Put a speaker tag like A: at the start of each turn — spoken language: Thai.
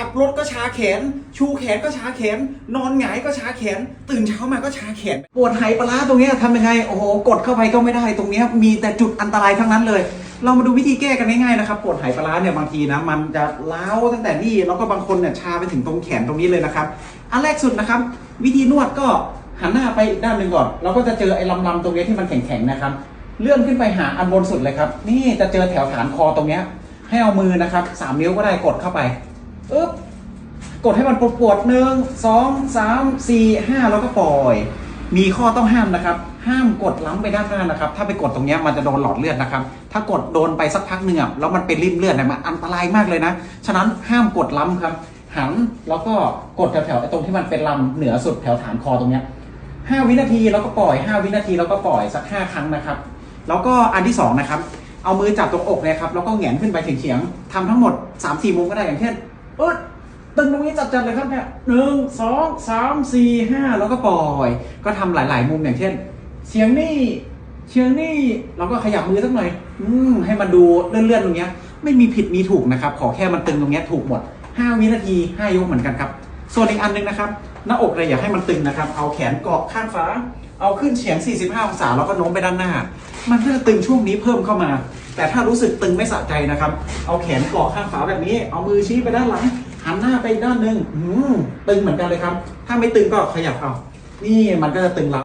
A: ขับรถก็ชาแขน ชูแขนก็ชาแขน นอนหงายก็ชาแขน ตื่นเช้ามาก็ชาแขน ปวดไหปลาร้าตรงนี้ทำยังไง โอ้โห กดเข้าไปก็ไม่ได้ ตรงนี้มีแต่จุดอันตรายทั้งนั้นเลย เรามาดูวิธีแก้กันง่ายๆนะครับ ปวดไหปลาร้าเนี่ยบางทีนะ มันจะล้าวตั้งแต่นี่ แล้วก็บางคนเนี่ยชาไปถึงตรงแขนตรงนี้เลยนะครับ อันแรกสุดนะครับ วิธีนวดก็หันหน้าไปอีกด้านหนึ่งก่อน เราก็จะเจอไอ้ลำๆตรงนี้ที่มันแข็งๆนะครับ เลื่อนขึ้นไปหาอันบนสุดเลยครับ นี่จะเจอแถวฐานคอตรงนี้ให้เอามือนะครับสามนิ้วก็ได้กดเข้าไป อึ๊บกดให้มันปวดๆหนึ่งสองสามสี่ห้าแล้วก็ปล่อย มีข้อต้องห้ามนะครับ ห้ามกดล้ำไปด้านหน้านะครับ ถ้าไปกดตรงเนี้ยมันจะโดนหลอดเลือดนะครับ ถ้ากดโดนไปสักพักหนึ่งแล้วมันเป็นริมเลือดเนี่ยมันอันตรายมากเลยนะ ฉะนั้นห้ามกดล้ำครับ หันแล้วก็กดแถวๆไอ้ตรงที่มันเป็นลำเหนือสุดแถวฐานคอตรงเนี้ยห้าวินาทีแล้วก็ปล่อยห้าวินาทีแล้วก็ปล่อยสักห้าครั้งนะครับ แล้วก็อันที่สองนะครับ เอามือจับตรงอกเนะครับ แล้วก็แหงนขึ้นไปเฉียงๆทำทั้งหมด3ามสี่มุมก็ได้อย่างเช่น อึดตึงตรงนี้จัดๆเลยครับเนี่ยหนึ่งสองสามสี่ห้าแล้วก็ปล่อย ก็ทำหลายๆมุมอย่างเช่น เสียงนี่เชียงนี่เราก็ขยับมือสักหน่อย อืมให้มันดูเลื่อนๆตรงเนี้ย ไม่มีผิดมีถูกนะครับ ขอแค่มันตึงตรงเนี้ยถูกหมด 5 วินาที 5 ยกเหมือนกันครับ ส่วนอีกอันหนึงนะครับ หน้าอกเลยอยากให้มันตึงนะครับ เอาแขนเกาะข้างฝาเอาขึ้นเฉียง 45 องศาแล้วก็โน้มไปด้านหน้า มันก็จะตึงช่วงนี้เพิ่มเข้ามา แต่ถ้ารู้สึกตึงไม่สะใจนะครับ เอาแขนเกาะข้างฝาแบบนี้ เอามือชี้ไปด้านหลัง หันหน้าไปด้านหนึ่งตึงเหมือนกันเลยครับ ถ้าไม่ตึงก็ขยับเอา นี่มันก็จะตึงเรา